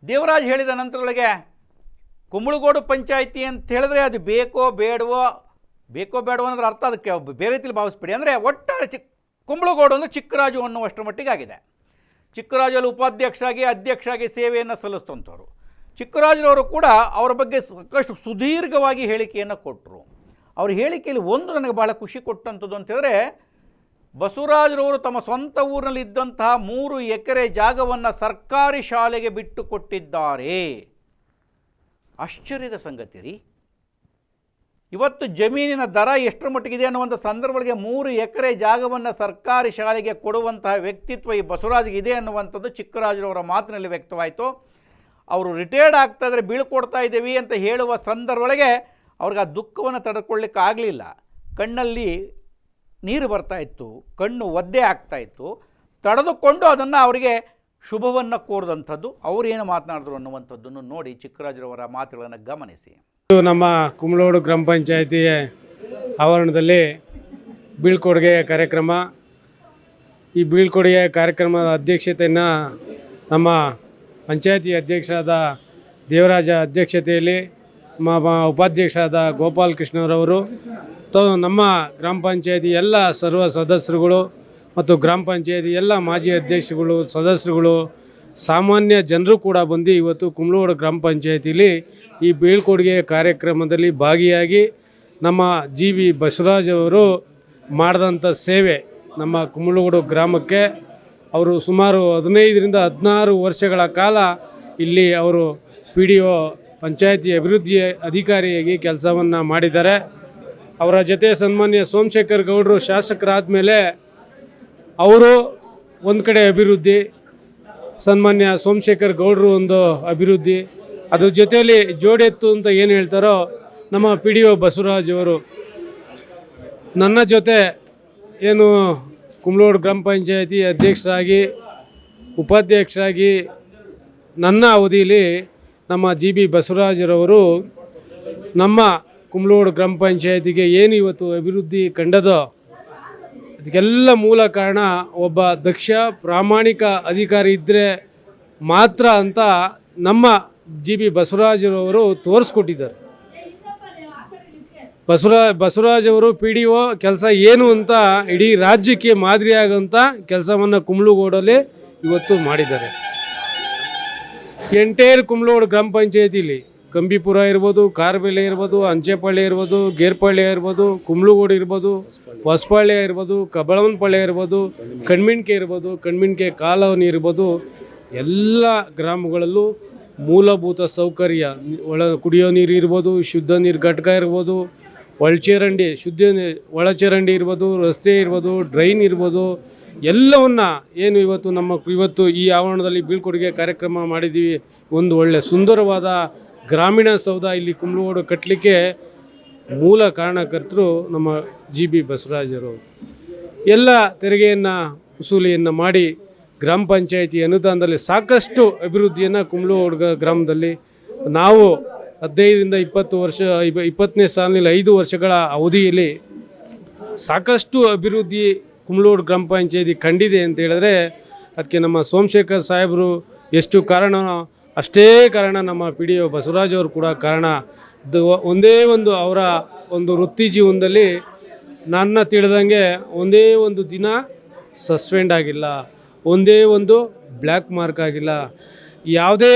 ದೇವರಾಜ್ ಹೇಳಿದ ನಂತರದೊಳಗೆ ಕುಂಬಳಗೋಡು ಪಂಚಾಯಿತಿ ಅಂತ ಹೇಳಿದ್ರೆ ಅದು ಬೇಕೋ ಬೇಡವೋ ಬೇಕೋ ಬೇಡವೋ ಅನ್ನೋದ್ರ ಅರ್ಥ ಅದಕ್ಕೆ ಬೇರೆ ರೀತಿಯಲ್ಲಿ ಭಾವಿಸ್ಬೇಡಿ. ಅಂದರೆ ಒಟ್ಟಾರೆ ಚಿಕ್ಕ ಕುಂಬಳಗೋಡು ಅಂದರೆ ಚಿಕ್ಕರಾಜು ಅನ್ನುವಷ್ಟರ ಮಟ್ಟಿಗೆ ಆಗಿದೆ ಚಿಕ್ಕರಾಜಲ್ಲಿ ಉಪಾಧ್ಯಕ್ಷರಾಗಿ, ಅಧ್ಯಕ್ಷರಾಗಿ ಸೇವೆಯನ್ನು ಸಲ್ಲಿಸ್ತಂಥವ್ರು ಚಿಕ್ಕರಾಜರವರು ಕೂಡ ಅವರ ಬಗ್ಗೆ ಸಾಕಷ್ಟು ಸುದೀರ್ಘವಾಗಿ ಹೇಳಿಕೆಯನ್ನು ಕೊಟ್ಟರು ಅವ್ರ ಹೇಳಿಕೆಯಲ್ಲಿ ಒಂದು ನನಗೆ ಭಾಳ ಖುಷಿ ಕೊಟ್ಟಂಥದ್ದು ಅಂತೇಳಿದ್ರೆ ಬಸವರಾಜರವರು ತಮ್ಮ ಸ್ವಂತ ಊರಿನಲ್ಲಿ ಇದ್ದಂತಹ ಮೂರು ಎಕರೆ ಜಾಗವನ್ನು ಸರ್ಕಾರಿ ಶಾಲೆಗೆ ಬಿಟ್ಟು ಕೊಟ್ಟಿದ್ದಾರೆ. ಆಶ್ಚರ್ಯದ ಸಂಗತಿ ರೀ. ಇವತ್ತು ಜಮೀನಿನ ದರ ಎಷ್ಟರ ಮಟ್ಟಿಗಿದೆ ಅನ್ನುವಂಥ ಸಂದರ್ಭಗಳಿಗೆ ಮೂರು ಎಕರೆ ಜಾಗವನ್ನು ಸರ್ಕಾರಿ ಶಾಲೆಗೆ ಕೊಡುವಂತಹ ವ್ಯಕ್ತಿತ್ವ ಈ ಬಸವರಾಜ್ಗೆ ಇದೆ ಅನ್ನುವಂಥದ್ದು ಚಿಕ್ಕರಾಜರವರ ಮಾತಿನಲ್ಲಿ ವ್ಯಕ್ತವಾಯಿತು. ಅವರು ರಿಟೈರ್ಡ್ ಆಗ್ತಾ ಇದ್ರೆ ಬೀಳ್ಕೊಡ್ತಾ ಇದ್ದೀವಿ ಅಂತ ಹೇಳುವ ಸಂದರ್ಭದೊಳಗೆ ಅವ್ರಿಗೆ ಆ ದುಃಖವನ್ನು ತಡ್ಕೊಳ್ಳಿಕ್ಕೆ ಆಗಲಿಲ್ಲ. ಕಣ್ಣಲ್ಲಿ ನೀರು ಬರ್ತಾ ಇತ್ತು, ಕಣ್ಣು ಒದ್ದೆ ಆಗ್ತಾ ಇತ್ತು. ತಡೆದುಕೊಂಡು ಅದನ್ನು ಅವರಿಗೆ ಶುಭವನ್ನು ಕೋರಿದಂಥದ್ದು ಅವರೇನು ಮಾತನಾಡಿದ್ರು ಅನ್ನುವಂಥದ್ದನ್ನು ನೋಡಿ ಚಿಕ್ಕರಾಜರವರ ಮಾತುಗಳನ್ನು ಗಮನಿಸಿ. ಇದು ನಮ್ಮ ಕುಮಲೋಡು ಗ್ರಾಮ ಪಂಚಾಯತಿ ಆವರಣದಲ್ಲಿ ಬೀಳ್ಕೊಡುಗೆ ಕಾರ್ಯಕ್ರಮ. ಈ ಬೀಳ್ಕೊಡುಗೆ ಕಾರ್ಯಕ್ರಮದ ಅಧ್ಯಕ್ಷತೆಯನ್ನು ನಮ್ಮ ಪಂಚಾಯತಿ ಅಧ್ಯಕ್ಷರಾದ ದೇವರಾಜ ಅಧ್ಯಕ್ಷತೆಯಲ್ಲಿ, ನಮ್ಮ ಉಪಾಧ್ಯಕ್ಷರಾದ ಗೋಪಾಲ್ ಕೃಷ್ಣರವರು ನಮ್ಮ ಗ್ರಾಮ ಪಂಚಾಯತಿ ಎಲ್ಲ ಸರ್ವ ಸದಸ್ಯರುಗಳು ಮತ್ತು ಗ್ರಾಮ ಪಂಚಾಯತಿ ಎಲ್ಲ ಮಾಜಿ ಅಧ್ಯಕ್ಷಗಳು, ಸದಸ್ಯರುಗಳು, ಸಾಮಾನ್ಯ ಜನರು ಕೂಡ ಬಂದು ಇವತ್ತು ಕುಂಬಳೋಡು ಗ್ರಾಮ ಪಂಚಾಯತಿಲಿ ಈ ಬೀಳ್ಕೊಡುಗೆ ಕಾರ್ಯಕ್ರಮದಲ್ಲಿ ಭಾಗಿಯಾಗಿ ನಮ್ಮ ಜಿ ವಿ ಬಸವರಾಜ್ ಅವರು ಮಾಡಿದಂಥ ಸೇವೆ ನಮ್ಮ ಕುಂಬಳಗೋಡು ಗ್ರಾಮಕ್ಕೆ. ಅವರು ಸುಮಾರು ಹದಿನೈದರಿಂದ ಹದಿನಾರು ವರ್ಷಗಳ ಕಾಲ ಇಲ್ಲಿ ಅವರು ಪಿ ಡಿ ಒ ಪಂಚಾಯತಿ ಅಭಿವೃದ್ಧಿ ಅಧಿಕಾರಿಯಾಗಿ ಕೆಲಸವನ್ನು ಮಾಡಿದ್ದಾರೆ. ಅವರ ಜೊತೆ ಸನ್ಮಾನ್ಯ ಸೋಮಶೇಖರ್ ಗೌಡರು ಶಾಸಕರಾದ ಮೇಲೆ ಅವರು ಒಂದು ಕಡೆ ಅಭಿವೃದ್ಧಿ, ಸನ್ಮಾನ್ಯ ಸೋಮಶೇಖರ್ ಗೌಡರು ಒಂದು ಅಭಿವೃದ್ಧಿ. ಅದ್ರ ಜೊತೆಯಲ್ಲಿ ಜೋಡೆತ್ತು ಅಂತ ಏನು ಹೇಳ್ತಾರೋ ನಮ್ಮ ಪಿ ಡಿ ಒ ಬಸವರಾಜ್ ಅವರು. ನನ್ನ ಜೊತೆ ಏನು ಕುಮ್ಲೋಡ್ ಗ್ರಾಮ ಪಂಚಾಯತಿ ಅಧ್ಯಕ್ಷರಾಗಿ, ಉಪಾಧ್ಯಕ್ಷರಾಗಿ ನನ್ನ ಅವಧಿಯಲ್ಲಿ ನಮ್ಮ ಜಿ ಬಿ ಬಸವರಾಜರವರು ನಮ್ಮ ಕುಮ್ಲೋಡ್ ಗ್ರಾಮ ಪಂಚಾಯತಿಗೆ ಏನು ಇವತ್ತು ಅಭಿವೃದ್ಧಿ ಕಂಡದೋ ಅದಕ್ಕೆಲ್ಲ ಮೂಲ ಕಾರಣ ಒಬ್ಬ ದಕ್ಷ ಪ್ರಾಮಾಣಿಕ ಅಧಿಕಾರಿ ಇದ್ದರೆ ಮಾತ್ರ ಅಂತ ನಮ್ಮ ಜಿ ಬಿ ಬಸವರಾಜರವರು ತೋರಿಸ್ಕೊಟ್ಟಿದ್ದಾರೆ. ಬಸವರಾ ಬಸವರಾಜ್ ಅವರು ಪಿ ಡಿ ಒ ಕೆಲಸ ಏನು ಅಂತ ಇಡೀ ರಾಜ್ಯಕ್ಕೆ ಮಾದರಿಯಾಗಂಥ ಕೆಲಸವನ್ನು ಕುಂಬ್ಳುಗೋಡಲ್ಲಿ ಇವತ್ತು ಮಾಡಿದ್ದಾರೆ. ಎಂಟೇರ್ ಕುಂಬ್ಳುಗೋಡು ಗ್ರಾಮ ಪಂಚಾಯತಿಲಿ ಕಂಬಿಪುರ ಇರ್ಬೋದು, ಕಾರ್ಬೆಲೆ ಇರ್ಬೋದು ಅಂಚೆಪಾಳ್ಯ ಇರ್ಬೋದು ಗೇರ್ಪಾಳ್ಯ ಇರ್ಬೋದು, ಕುಂಬ್ಳಗೋಡು ಇರ್ಬೋದು ಹೊಸಪಾಳ್ಯ ಇರ್ಬೋದು ಕಬಳವನಪಾಳ್ಯ ಇರ್ಬೋದು ಕಣ್ಮಿಣ್ಕೆ ಇರ್ಬೋದು ಕಣ್ಮಿಣ್ಕೆ ಕಾಲವನಿ ಇರ್ಬೋದು, ಎಲ್ಲ ಗ್ರಾಮಗಳಲ್ಲೂ ಮೂಲಭೂತ ಸೌಕರ್ಯ. ಒಳ ಕುಡಿಯೋ ನೀರು ಇರ್ಬೋದು, ಶುದ್ಧ ನೀರು ಘಟಕ ಇರ್ಬೋದು, ಒಳಚರಂಡಿ, ಶುದ್ಧ ಒಳಚರಂಡಿ ಇರ್ಬೋದು, ರಸ್ತೆ ಇರ್ಬೋದು, ಡ್ರೈನ್ ಇರ್ಬೋದು, ಎಲ್ಲವನ್ನ ಏನು ಇವತ್ತು ನಮ್ಮ, ಇವತ್ತು ಈ ಆವರಣದಲ್ಲಿ ಬೀಳ್ಕೊಡುಗೆ ಕಾರ್ಯಕ್ರಮ ಮಾಡಿದ್ದೀವಿ. ಒಂದು ಒಳ್ಳೆ ಸುಂದರವಾದ ಗ್ರಾಮೀಣ ಸೌಧ ಇಲ್ಲಿ ಕುಂಬಳಗೋಡು ಕಟ್ಟಲಿಕ್ಕೆ ಮೂಲ ಕಾರಣಕರ್ತರು ನಮ್ಮ ಜಿ ಬಿ ಬಸವರಾಜರು. ಎಲ್ಲ ತೆರಿಗೆಯನ್ನು ವಸೂಲಿಯನ್ನು ಮಾಡಿ ಗ್ರಾಮ ಪಂಚಾಯಿತಿ ಅನುದಾನದಲ್ಲಿ ಸಾಕಷ್ಟು ಅಭಿವೃದ್ಧಿಯನ್ನು ಕುಂಬ್ಳೋಡ್ಗ ಗ್ರಾಮದಲ್ಲಿ ನಾವು ಹದಿನೈದರಿಂದ ಇಪ್ಪತ್ತು ವರ್ಷ ಇಪ್ಪ- ಇಪ್ಪತ್ತನೇ ಸಾಲಿನಲ್ಲಿ ಐದು ವರ್ಷಗಳ ಅವಧಿಯಲ್ಲಿ ಸಾಕಷ್ಟು ಅಭಿವೃದ್ಧಿ ಕುಂಬ್ಳೋಡು ಗ್ರಾಮ ಪಂಚಾಯಿತಿ ಕಂಡಿದೆ ಅಂತ ಹೇಳಿದ್ರೆ, ಅದಕ್ಕೆ ನಮ್ಮ ಸೋಮಶೇಖರ್ ಸಾಹೇಬರು ಎಷ್ಟು ಕಾರಣನೋ ಅಷ್ಟೇ ಕಾರಣ ನಮ್ಮ ಪಿ ಡಿ ಒ ಬಸವರಾಜ್ ಅವರು ಕೂಡ ಕಾರಣ. ಒಂದೇ ಒಂದು ಅವರ ಒಂದು ವೃತ್ತಿ ಜೀವನದಲ್ಲಿ ನನ್ನ ತಿಳಿದಂಗೆ ಒಂದೇ ಒಂದು ದಿನ ಸಸ್ಪೆಂಡ್ ಆಗಿಲ್ಲ. ಒಂದೇ ಒಂದು ಬ್ಲ್ಯಾಕ್ ಮಾರ್ಕ್ ಆಗಿಲ್ಲ. ಯಾವುದೇ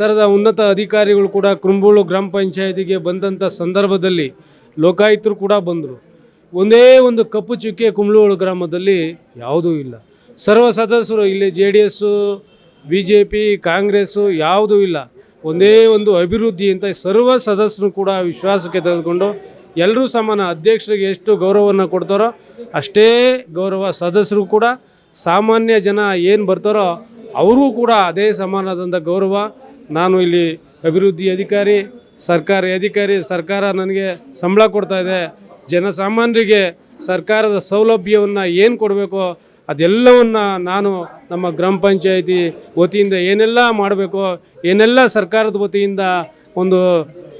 ಥರದ ಉನ್ನತ ಅಧಿಕಾರಿಗಳು ಕೂಡ ಕುಂಬೂಳು ಗ್ರಾಮ ಪಂಚಾಯತಿಗೆ ಬಂದಂಥ ಸಂದರ್ಭದಲ್ಲಿ ಲೋಕಾಯುಕ್ತರು ಕೂಡ ಬಂದರು. ಒಂದೇ ಒಂದು ಕಪ್ಪು ಚುಕ್ಕೆ ಕುಂಬಳೂರು ಗ್ರಾಮದಲ್ಲಿ ಯಾವುದೂ ಇಲ್ಲ. ಸರ್ವ ಸದಸ್ಯರು ಇಲ್ಲಿ J D S B J P Congress ಯಾವುದೂ ಇಲ್ಲ. ಒಂದೇ ಒಂದು ಅಭಿವೃದ್ಧಿ ಅಂತ ಸರ್ವ ಸದಸ್ಯರು ಕೂಡ ವಿಶ್ವಾಸಕ್ಕೆ ತೆಗೆದುಕೊಂಡು ಎಲ್ಲರೂ ಸಮಾನ ಅಧ್ಯಕ್ಷರಿಗೆ ಎಷ್ಟು ಗೌರವವನ್ನು ಕೊಡ್ತಾರೋ ಅಷ್ಟೇ ಗೌರವ ಸದಸ್ಯರು ಕೂಡ, ಸಾಮಾನ್ಯ ಜನ ಏನು ಬರ್ತಾರೋ ಅವರೂ ಕೂಡ ಅದೇ ಸಮಾನದಂಥ ಗೌರವ. ನಾನು ಇಲ್ಲಿ ಅಭಿವೃದ್ಧಿ ಅಧಿಕಾರಿ, ಸರ್ಕಾರಿ ಅಧಿಕಾರಿ, ಸರ್ಕಾರ ನನಗೆ ಸಂಬಳ ಕೊಡ್ತಾ ಇದೆ. ಜನಸಾಮಾನ್ಯರಿಗೆ ಸರ್ಕಾರದ ಸೌಲಭ್ಯವನ್ನು ಏನು ಕೊಡಬೇಕೋ ಅದೆಲ್ಲವನ್ನು ನಾನು ನಮ್ಮ ಗ್ರಾಮ ಪಂಚಾಯಿತಿ ವತಿಯಿಂದ ಏನೆಲ್ಲ ಮಾಡಬೇಕು, ಏನೆಲ್ಲ ಸರ್ಕಾರದ ವತಿಯಿಂದ ಒಂದು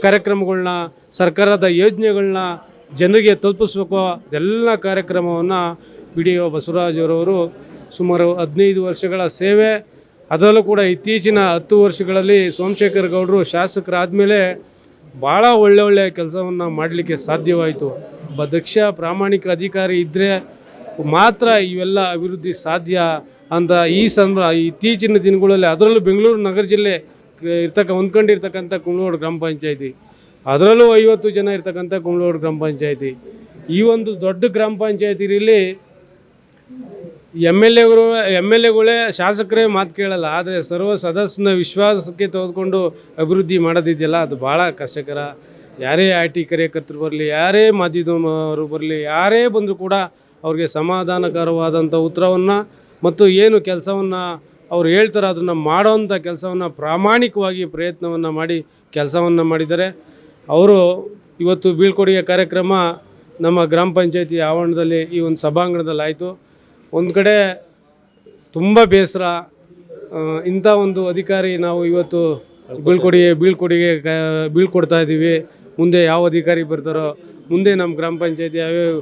ಕಾರ್ಯಕ್ರಮಗಳನ್ನ ಸರ್ಕಾರದ ಯೋಜನೆಗಳನ್ನ ಜನರಿಗೆ ತಲುಪಿಸ್ಬೇಕೋ, ಅದೆಲ್ಲ ಕಾರ್ಯಕ್ರಮವನ್ನು ಬಿ ಡಿ ಒ ಬಸವರಾಜರವರು ಸುಮಾರು ಹದಿನೈದು ವರ್ಷಗಳ ಸೇವೆ. ಅದರಲ್ಲೂ ಕೂಡ ಇತ್ತೀಚಿನ ಹತ್ತು ವರ್ಷಗಳಲ್ಲಿ ಸೋಮಶೇಖರ್ ಗೌಡರು ಶಾಸಕರಾದಮೇಲೆ ಭಾಳ ಒಳ್ಳೆ ಒಳ್ಳೆಯ ಕೆಲಸವನ್ನು ಮಾಡಲಿಕ್ಕೆ ಸಾಧ್ಯವಾಯಿತು. ಒಬ್ಬ ದಕ್ಷ ಪ್ರಾಮಾಣಿಕ ಅಧಿಕಾರಿ ಇದ್ದರೆ ಮಾತ್ರ ಇವೆಲ್ಲ ಅಭಿವೃದ್ಧಿ ಸಾಧ್ಯ ಅಂತ ಈ ಸಂದ್ರ ಇತ್ತೀಚಿನ ದಿನಗಳಲ್ಲಿ ಅದರಲ್ಲೂ ಬೆಂಗಳೂರು ನಗರ ಜಿಲ್ಲೆ ಇರ್ತಕ್ಕ ಹೊಂದ್ಕೊಂಡಿರ್ತಕ್ಕಂಥ ಕುಮ್ಳೋಡು ಗ್ರಾಮ ಪಂಚಾಯತಿ. ಅದರಲ್ಲೂ ಐವತ್ತು ಜನ ಇರ್ತಕ್ಕಂಥ ಕುಮ್ಳೋಡು ಗ್ರಾಮ ಪಂಚಾಯತಿ. ಈ ಒಂದು ದೊಡ್ಡ ಗ್ರಾಮ ಪಂಚಾಯತಿಲಿ ಎಂ ಎಲ್ ಎಗಳು, ಎಂ ಎಲ್ ಎಗಳೇ ಶಾಸಕರೇ ಮಾತು ಕೇಳಲ್ಲ, ಆದರೆ ಸರ್ವ ಸದಸ್ಯನ ವಿಶ್ವಾಸಕ್ಕೆ ತೆಗೆದುಕೊಂಡು ಅಭಿವೃದ್ಧಿ ಮಾಡೋದಿದೆಯಲ್ಲ, ಅದು ಭಾಳ ಕಷ್ಟಕರ. ಯಾರೇ ಐ ಟಿ ಕಾರ್ಯಕರ್ತರು ಬರಲಿ, ಯಾರೇ ಮಾಧ್ಯಮವರು ಬರಲಿ, ಯಾರೇ ಬಂದರೂ ಕೂಡ ಅವ್ರಿಗೆ ಸಮಾಧಾನಕರವಾದಂಥ ಉತ್ತರವನ್ನು ಮತ್ತು ಏನು ಕೆಲಸವನ್ನು ಅವ್ರು ಹೇಳ್ತಾರೆ ಅದನ್ನು ಮಾಡೋವಂಥ ಕೆಲಸವನ್ನು ಪ್ರಾಮಾಣಿಕವಾಗಿ ಪ್ರಯತ್ನವನ್ನು ಮಾಡಿ ಕೆಲಸವನ್ನು ಮಾಡಿದ್ದಾರೆ. ಅವರು ಇವತ್ತು ಬೀಳ್ಕೊಡುಗೆ ಕಾರ್ಯಕ್ರಮ ನಮ್ಮ ಗ್ರಾಮ ಪಂಚಾಯತಿ ಆವರಣದಲ್ಲಿ ಈ ಒಂದು ಸಭಾಂಗಣದಲ್ಲಿ ಆಯಿತು ಒಂದು ಕಡೆ ತುಂಬ ಬೇಸರ ಇಂಥ ಒಂದು ಅಧಿಕಾರಿ ನಾವು ಇವತ್ತು ಬೀಳ್ಕೊಡುಗೆ ಬೀಳ್ಕೊಡುಗೆ ಬೀಳ್ಕೊಡ್ತಾ ಇದ್ದೀವಿ. ಮುಂದೆ ಯಾವ ಅಧಿಕಾರಿ ಬರ್ತಾರೋ, ಮುಂದೆ ನಮ್ಮ ಗ್ರಾಮ ಪಂಚಾಯತಿ ಯಾವ್ಯಾವ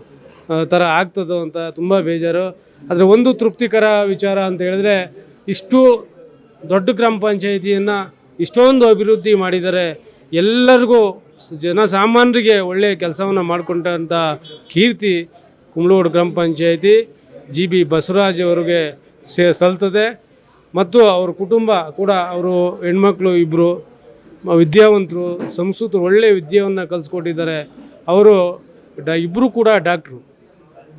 ಥರ ಆಗ್ತದೋ ಅಂತ ತುಂಬ ಬೇಜಾರು. ಆದರೆ ಒಂದು ತೃಪ್ತಿಕರ ವಿಚಾರ ಅಂತ ಹೇಳಿದ್ರೆ, ಇಷ್ಟು ದೊಡ್ಡ ಗ್ರಾಮ ಪಂಚಾಯಿತಿಯನ್ನು ಇಷ್ಟೊಂದು ಅಭಿವೃದ್ಧಿ ಮಾಡಿದ್ದಾರೆ ಎಲ್ಲರಿಗೂ ಜನಸಾಮಾನ್ಯರಿಗೆ ಒಳ್ಳೆಯ ಕೆಲಸವನ್ನು ಮಾಡಿಕೊಂಡಂಥ ಕೀರ್ತಿ ಕುಂಬ್ಳೋಡು ಗ್ರಾಮ ಪಂಚಾಯಿತಿ, ಜಿ ಬಿ ಬಸವರಾಜ್ ಅವರಿಗೆ ಸೇ ಸಲ್ತದೆ. ಮತ್ತು ಅವ್ರ ಕುಟುಂಬ ಕೂಡ, ಅವರು ಹೆಣ್ಮಕ್ಳು ಇಬ್ಬರು ವಿದ್ಯಾವಂತರು ಸಂಸ್ಕೃತರು ಒಳ್ಳೆಯ ವಿದ್ಯೆಯನ್ನು ಕಲಿಸ್ಕೊಟ್ಟಿದ್ದಾರೆ. ಅವರು ಡ ಇಬ್ಬರು ಕೂಡ ಡಾಕ್ಟ್ರು.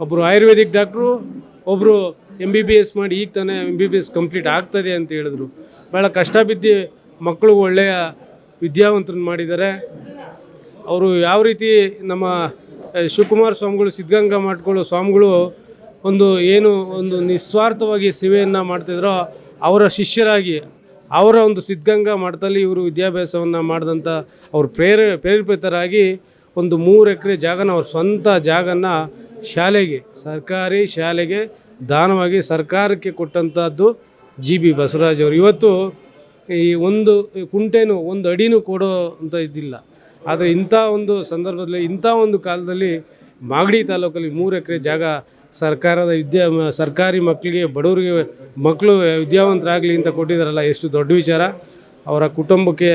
ಒಬ್ಬರು ಆಯುರ್ವೇದಿಕ್ ಡಾಕ್ಟ್ರು ಒಬ್ಬರು ಎಂ ಬಿ ಬಿ ಎಸ್ ಮಾಡಿ ಈಗ ತಾನೇ M B B S complete ಆಗ್ತದೆ ಅಂತ ಹೇಳಿದ್ರು. ಭಾಳ ಕಷ್ಟ ಬಿದ್ದು ಮಕ್ಕಳು ಒಳ್ಳೆಯ ವಿದ್ಯಾವಂತರನ್ನ ಮಾಡಿದ್ದಾರೆ. ಅವರು ಯಾವ ರೀತಿ ನಮ್ಮ ಶಿವಕುಮಾರ ಸ್ವಾಮಿಗಳು ಸಿದ್ಧಗಂಗಾ ಮಠಗಳು, ಸ್ವಾಮಿಗಳು ಒಂದು ಏನು ಒಂದು ನಿಸ್ವಾರ್ಥವಾಗಿ ಸೇವೆಯನ್ನು ಮಾಡ್ತಿದ್ರೋ ಅವರ ಶಿಷ್ಯರಾಗಿ, ಅವರ ಒಂದು ಸಿದ್ಧಗಂಗಾ ಮಠದಲ್ಲಿ ಇವರು ವಿದ್ಯಾಭ್ಯಾಸವನ್ನು ಮಾಡಿದಂಥ ಅವರು ಪ್ರೇರ, ಪ್ರೇರಿತರಾಗಿ ಒಂದು ಮೂರು ಎಕರೆ ಜಾಗನ ಅವ್ರ ಸ್ವಂತ ಜಾಗನ ಶಾಲೆಗೆ, ಸರ್ಕಾರಿ ಶಾಲೆಗೆ ದಾನವಾಗಿ ಸರ್ಕಾರಕ್ಕೆ ಕೊಟ್ಟಂಥದ್ದು ಜಿ ಬಿ ಬಸವರಾಜ್ ಅವರು. ಇವತ್ತು ಈ ಒಂದು ಕುಂಟೆನೂ, ಒಂದು ಅಡಿನೂ ಕೊಡೋ ಅಂತ ಇದ್ದಿಲ್ಲ. ಆದರೆ ಇಂಥ ಒಂದು ಸಂದರ್ಭದಲ್ಲಿ, ಇಂಥ ಒಂದು ಕಾಲದಲ್ಲಿ ಮಾಗಡಿ ತಾಲೂಕಲ್ಲಿ ಮೂರು ಎಕರೆ ಜಾಗ ಸರ್ಕಾರದ ವಿದ್ಯಾ, ಸರ್ಕಾರಿ ಮಕ್ಕಳಿಗೆ, ಬಡವರಿಗೆ ಮಕ್ಕಳು ವಿದ್ಯಾವಂತರಾಗಲಿ ಅಂತ ಕೊಟ್ಟಿದ್ದಾರಲ್ಲ, ಎಷ್ಟು ದೊಡ್ಡ ವಿಚಾರ. ಅವರ ಕುಟುಂಬಕ್ಕೆ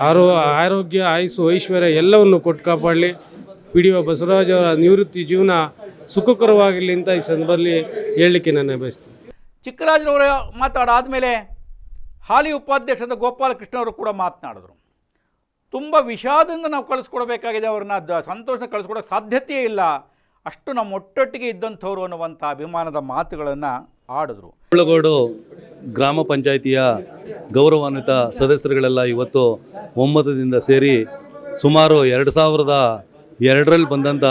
ಆರೋ, ಆರೋಗ್ಯ ಆಯುಸು ಐಶ್ವರ್ಯ ಎಲ್ಲವನ್ನು ಕೊಟ್ಟು ಕಾಪಾಡಲಿ. ಪಿ ಡಿ ಒ ಬಸವರಾಜ್ ಅವರ ನಿವೃತ್ತಿ ಜೀವನ ಸುಖಕರವಾಗಿರಲಿ ಅಂತ ಈ ಸಂದರ್ಭದಲ್ಲಿ ಹೇಳಲಿಕ್ಕೆ ನಾನು ಬಯಸ್ತೀನಿ. ಚಿಕ್ಕರಾಜರವರ ಮಾತಾಡಾದಮೇಲೆ ಹಾಲಿ ಉಪಾಧ್ಯಕ್ಷರಾದ ಗೋಪಾಲಕೃಷ್ಣ ಅವರು ಕೂಡ ಮಾತನಾಡಿದ್ರು. ತುಂಬ ವಿಷಾದದಿಂದ ನಾವು ಕಳಿಸ್ಕೊಡ್ಬೇಕಾಗಿದೆ ಅವ್ರನ್ನ ಸಂತೋಷನ ಸಂತೋಷ ಕಳಿಸ್ಕೊಡೋಕ್ಕೆ ಸಾಧ್ಯತೆಯೇ ಇಲ್ಲ. ಅಷ್ಟು ನಮ್ಮ ಒಟ್ಟೊಟ್ಟಿಗೆ ಇದ್ದಂಥವ್ರು ಅನ್ನುವಂಥ ಅಭಿಮಾನದ ಮಾತುಗಳನ್ನು ಆಡಿದ್ರು. ಕುಳ್ಳಗೋಡು ಗ್ರಾಮ ಪಂಚಾಯಿತಿಯ ಗೌರವಾನ್ವಿತ ಸದಸ್ಯರುಗಳೆಲ್ಲ ಇವತ್ತು ಒಮ್ಮತದಿಂದ ಸೇರಿ ಸುಮಾರು ಎರಡು ಸಾವಿರದ ಎರಡರಲ್ಲಿ ಬಂದಂಥ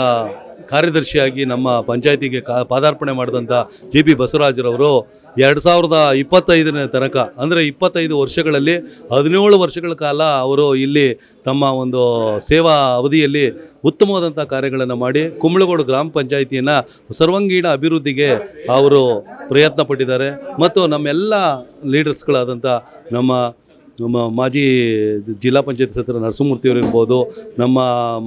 ಕಾರ್ಯದರ್ಶಿಯಾಗಿ ನಮ್ಮ ಪಂಚಾಯಿತಿಗೆ ಕಾ ಪಾದಾರ್ಪಣೆ ಮಾಡಿದಂಥ ಜಿ ಪಿ ಬಸವರಾಜರವರು ಎರಡು ಸಾವಿರದ ಇಪ್ಪತ್ತೈದನೇ ತನಕ, ಅಂದರೆ ಇಪ್ಪತ್ತೈದು ವರ್ಷಗಳಲ್ಲಿ ಹದಿನೇಳು ವರ್ಷಗಳ ಕಾಲ ಅವರು ಇಲ್ಲಿ ತಮ್ಮ ಒಂದು ಸೇವಾ ಅವಧಿಯಲ್ಲಿ ಉತ್ತಮವಾದಂಥ ಕಾರ್ಯಗಳನ್ನು ಮಾಡಿ ಕುಂಬಳಗೋಡು ಗ್ರಾಮ ಪಂಚಾಯಿತಿಯನ್ನು ಸರ್ವಾಂಗೀಣ ಅಭಿವೃದ್ಧಿಗೆ ಅವರು ಪ್ರಯತ್ನ ಪಟ್ಟಿದ್ದಾರೆ. ಮತ್ತು ನಮ್ಮೆಲ್ಲ ಲೀಡರ್ಸ್ಗಳಾದಂಥ ನಮ್ಮ ನಮ್ಮ ಮಾಜಿ ಜಿಲ್ಲಾ ಪಂಚಾಯತ್ ಸದಸ್ಯರ ನರಸಿಂಹಮೂರ್ತಿಯವರು ಇರ್ಬೋದು, ನಮ್ಮ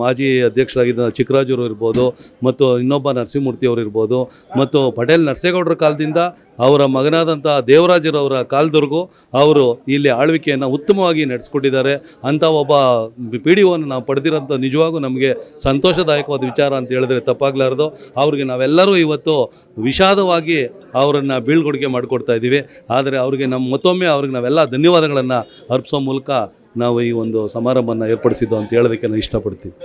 ಮಾಜಿ ಅಧ್ಯಕ್ಷರಾಗಿದ್ದ ಚಿಕ್ಕರಾಜವರು ಇರ್ಬೋದು, ಮತ್ತು ಇನ್ನೊಬ್ಬ ನರಸಿಂಹಮೂರ್ತಿಯವರು ಇರ್ಬೋದು, ಮತ್ತು ಪಟೇಲ್ ನರಸೇಗೌಡರ ಕಾಲದಿಂದ ಅವರ ಮಗನಾದಂಥ ದೇವರಾಜರವರ ಕಾಲದವರೆಗೂ ಅವರು ಇಲ್ಲಿ ಆಳ್ವಿಕೆಯನ್ನು ಉತ್ತಮವಾಗಿ ನಡೆಸ್ಕೊಟ್ಟಿದ್ದಾರೆ. ಅಂಥ ಒಬ್ಬ ಪಿ ಡಿ ಒನ ನಾವು ಪಡೆದಿರೋಂಥ ನಿಜವಾಗೂ ನಮಗೆ ಸಂತೋಷದಾಯಕವಾದ ವಿಚಾರ ಅಂತ ಹೇಳಿದ್ರೆ ತಪ್ಪಾಗಲಾರ್ದು. ಅವ್ರಿಗೆ ನಾವೆಲ್ಲರೂ ಇವತ್ತು ವಿಷಾದವಾಗಿ ಅವರನ್ನು ಬೀಳ್ಕೊಡುಗೆ ಮಾಡಿಕೊಡ್ತಾ ಇದ್ದೀವಿ. ಆದರೆ ಅವರಿಗೆ ನಮ್ಮ ಮತ್ತೊಮ್ಮೆ ಅವ್ರಿಗೆ ನಾವೆಲ್ಲ ಧನ್ಯವಾದಗಳನ್ನು ಅರ್ಪಿಸೋ ಮೂಲಕ ನಾವು ಈ ಒಂದು ಸಮಾರಂಭವನ್ನು ಏರ್ಪಡಿಸಿದ್ದು ಅಂತ ಹೇಳೋದಕ್ಕೆ ನಾನು ಇಷ್ಟಪಡ್ತೀನಿ.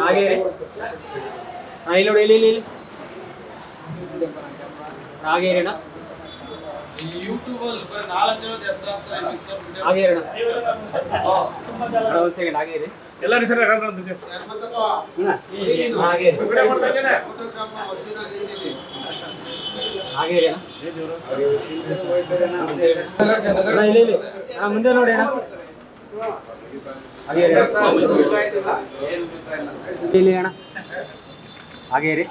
ನಾಗೇರಿ. ನೋಡಿ ನಾಗೇರಿಣ ನಾಗೇರಿಣ ಒಂದು ಸೆಕೆಂಡ್ ನಾಗೇರಿ. ನಾಗೇರಿ. ನಾಗೇರಿ ಅಣ್ಣ ಇಲ್ಲಿ ಇಲ್ಲಿ. ಅಣ್ಣ ಮುಂದೆ ನೋಡಿ ಅಣ್ಣ. ಹಾಗೇರಿ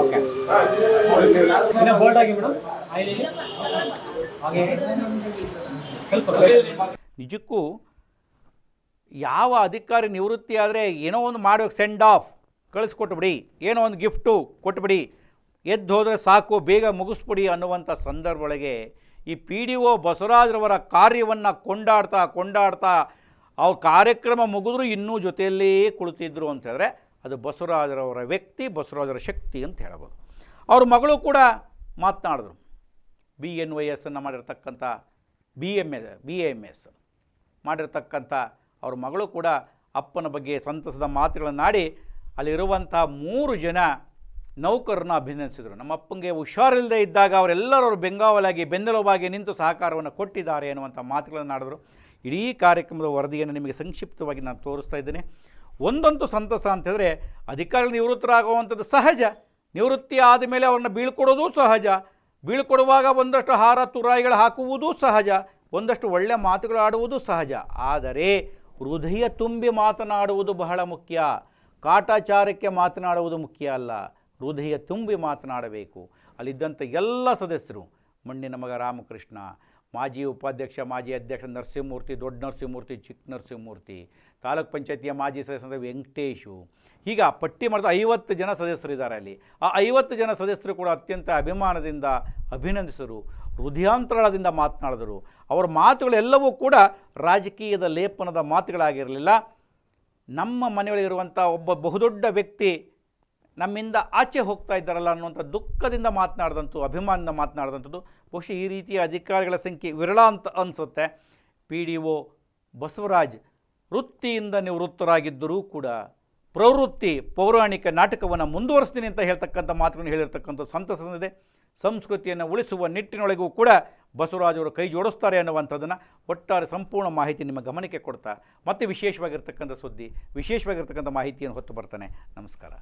ಓಕೆ. ಇನ್ನು ಆಗಿ ಮೇಡಮ್. ಸ್ವಲ್ಪ ನಿಜಕ್ಕೂ ಯಾವ ಅಧಿಕಾರಿ ನಿವೃತ್ತಿ ಆದರೆ ಏನೋ ಒಂದು ಮಾಡಬೇಕು ಸೆಂಡ್ ಆಫ್ ಕಳಿಸ್ಕೊಟ್ಬಿಡಿ. ಏನೋ ಒಂದು ಗಿಫ್ಟು ಕೊಟ್ಬಿಡಿ. ಎದ್ದು ಹೋದರೆ ಸಾಕು ಬೇಗ ಮುಗಿಸ್ಬಿಡಿ ಅನ್ನುವಂಥ ಸಂದರ್ಭ ಒಳಗೆ ಈ ಪಿ ಡಿ ಒ ಬಸವರಾಜ್ರವರ ಕಾರ್ಯವನ್ನು ಕೊಂಡಾಡ್ತಾ ಕೊಂಡಾಡ್ತಾ ಅವ್ರ ಕಾರ್ಯಕ್ರಮ ಮುಗಿದ್ರು ಇನ್ನೂ ಜೊತೆಯಲ್ಲೇ ಕುಳಿತಿದ್ರು ಅಂತ ಹೇಳಿದ್ರೆ ಅದು ಬಸವರಾಜರವರ ವ್ಯಕ್ತಿ, ಬಸವರಾಜರ ಶಕ್ತಿ ಅಂತ ಹೇಳ್ಬೋದು. ಅವ್ರ ಮಗಳು ಕೂಡ ಮಾತನಾಡಿದ್ರು. ಬಿ ಎನ್ ವೈ ಎಸ್ ಅನ್ನು ಮಾಡಿರ್ತಕ್ಕಂಥ B M S B M S ಮಾಡಿರ್ತಕ್ಕಂಥ ಅವ್ರ ಮಗಳು ಕೂಡ ಅಪ್ಪನ ಬಗ್ಗೆ ಸಂತಸದ ಮಾತುಗಳನ್ನಾಡಿ ಅಲ್ಲಿರುವಂಥ ಮೂರು ಜನ ನೌಕರನ್ನು ಅಭಿನಂದಿಸಿದರು. ನಮ್ಮ ಅಪ್ಪಂಗೆ ಹುಷಾರಿಲ್ಲದೆ ಇದ್ದಾಗ ಅವರೆಲ್ಲರೂ ಅವರು ಬೆಂಗಾವಲಾಗಿ, ಬೆನ್ನೆಲುಬಾಗಿ ನಿಂತು ಸಹಕಾರವನ್ನು ಕೊಟ್ಟಿದ್ದಾರೆ ಅನ್ನುವಂಥ ಮಾತುಗಳನ್ನು ಆಡಿದರು. ಇಡೀ ಕಾರ್ಯಕ್ರಮದ ವರದಿಯನ್ನು ನಿಮಗೆ ಸಂಕ್ಷಿಪ್ತವಾಗಿ ನಾನು ತೋರಿಸ್ತಾ ಇದ್ದೇನೆ. ಒಂದಂತೂ ಸಂತಸ ಅಂತ ಹೇಳಿದ್ರೆ ಅಧಿಕಾರಿಗಳು ನಿವೃತ್ತರಾಗುವಂಥದ್ದು ಸಹಜ. ನಿವೃತ್ತಿ ಆದಮೇಲೆ ಅವ್ರನ್ನ ಬೀಳ್ಕೊಡೋದು ಸಹಜ. ಬೀಳ್ಕೊಡುವಾಗ ಒಂದಷ್ಟು ಹಾರ ತುರಾಯಿಗಳು ಹಾಕುವುದೂ ಸಹಜ. ಒಂದಷ್ಟು ಒಳ್ಳೆಯ ಮಾತುಗಳು ಆಡುವುದು ಸಹಜ. ಆದರೆ ಹೃದಯ ತುಂಬಿ ಮಾತನಾಡುವುದು ಬಹಳ ಮುಖ್ಯ. ಕಾಟಾಚಾರಕ್ಕೆ ಮಾತನಾಡುವುದು ಮುಖ್ಯ ಅಲ್ಲ. ಹೃದಯ ತುಂಬಿ ಮಾತನಾಡಬೇಕು. ಅಲ್ಲಿದ್ದಂಥ ಎಲ್ಲ ಸದಸ್ಯರು, ಮಣ್ಣಿನ ಮಗ ರಾಮಕೃಷ್ಣ, ಮಾಜಿ ಉಪಾಧ್ಯಕ್ಷ, ಮಾಜಿ ಅಧ್ಯಕ್ಷ ನರಸಿಂಹಮೂರ್ತಿ, ದೊಡ್ಡ ನರಸಿಂಹಮೂರ್ತಿ, ಚಿಕ್ಕ ನರಸಿಂಹಮೂರ್ತಿ ತಾಲೂಕ್ ಪಂಚಾಯತಿಯ ಮಾಜಿ ಸದಸ್ಯರಾದ ವೆಂಕಟೇಶು. ಈಗ ಪಟ್ಟಿ ಮಾಡಿದ ಐವತ್ತು ಜನ ಸದಸ್ಯರು ಇದ್ದಾರೆ ಅಲ್ಲಿ. ಆ ಐವತ್ತು ಜನ ಸದಸ್ಯರು ಕೂಡ ಅತ್ಯಂತ ಅಭಿಮಾನದಿಂದ ಅಭಿನಂದಿಸಿದರು, ಹೃದಯಾಂತರಾಳದಿಂದ ಮಾತನಾಡಿದರು. ಅವರ ಮಾತುಗಳೆಲ್ಲವೂ ಕೂಡ ರಾಜಕೀಯದ ಲೇಪನದ ಮಾತುಗಳಾಗಿರಲಿಲ್ಲ. ನಮ್ಮ ಮನೆಯೊಳಗಿರುವಂಥ ಒಬ್ಬ ಬಹುದೊಡ್ಡ ವ್ಯಕ್ತಿ ನಮ್ಮಿಂದ ಆಚೆ ಹೋಗ್ತಾ ಇದ್ದಾರಲ್ಲ ಅನ್ನುವಂಥ ದುಃಖದಿಂದ ಮಾತನಾಡಿದಂಥದ್ದು, ಅಭಿಮಾನದಿಂದ ಮಾತನಾಡಿದಂಥದ್ದು, ಬಹುಶಃ ಈ ರೀತಿಯ ಅಧಿಕಾರಿಗಳ ಸಂಖ್ಯೆ ವಿರಳ ಅಂತ ಅನಿಸುತ್ತೆ. ಪಿ ಡಿ ಒ ಬಸವರಾಜ್ ವೃತ್ತಿಯಿಂದ ನಿವೃತ್ತರಾಗಿದ್ದರೂ ಕೂಡ ಪ್ರವೃತ್ತಿ, ಪೌರಾಣಿಕ ನಾಟಕವನ್ನು ಮುಂದುವರಿಸ್ತೀನಿ ಅಂತ ಹೇಳ್ತಕ್ಕಂಥ ಮಾತುಗಳನ್ನು ಹೇಳಿರ್ತಕ್ಕಂಥ ಸಂತಸದಿದೆ ಸಂಸ್ಕೃತಿಯನ್ನು ಉಳಿಸುವ ನಿಟ್ಟಿನೊಳಗೂ ಕೂಡ ಬಸವರಾಜವರು ಕೈ ಜೋಡಿಸ್ತಾರೆ ಅನ್ನುವಂಥದ್ದನ್ನು ಒಟ್ಟಾರೆ ಸಂಪೂರ್ಣ ಮಾಹಿತಿ ನಿಮ್ಮ ಗಮನಕ್ಕೆ ಕೊಡ್ತಾ, ಮತ್ತೆ ವಿಶೇಷವಾಗಿರ್ತಕ್ಕಂಥ ಸುದ್ದಿ, ವಿಶೇಷವಾಗಿರ್ತಕ್ಕಂಥ ಮಾಹಿತಿಯನ್ನು ಹೊತ್ತು ಬರ್ತಾನೆ. ನಮಸ್ಕಾರ.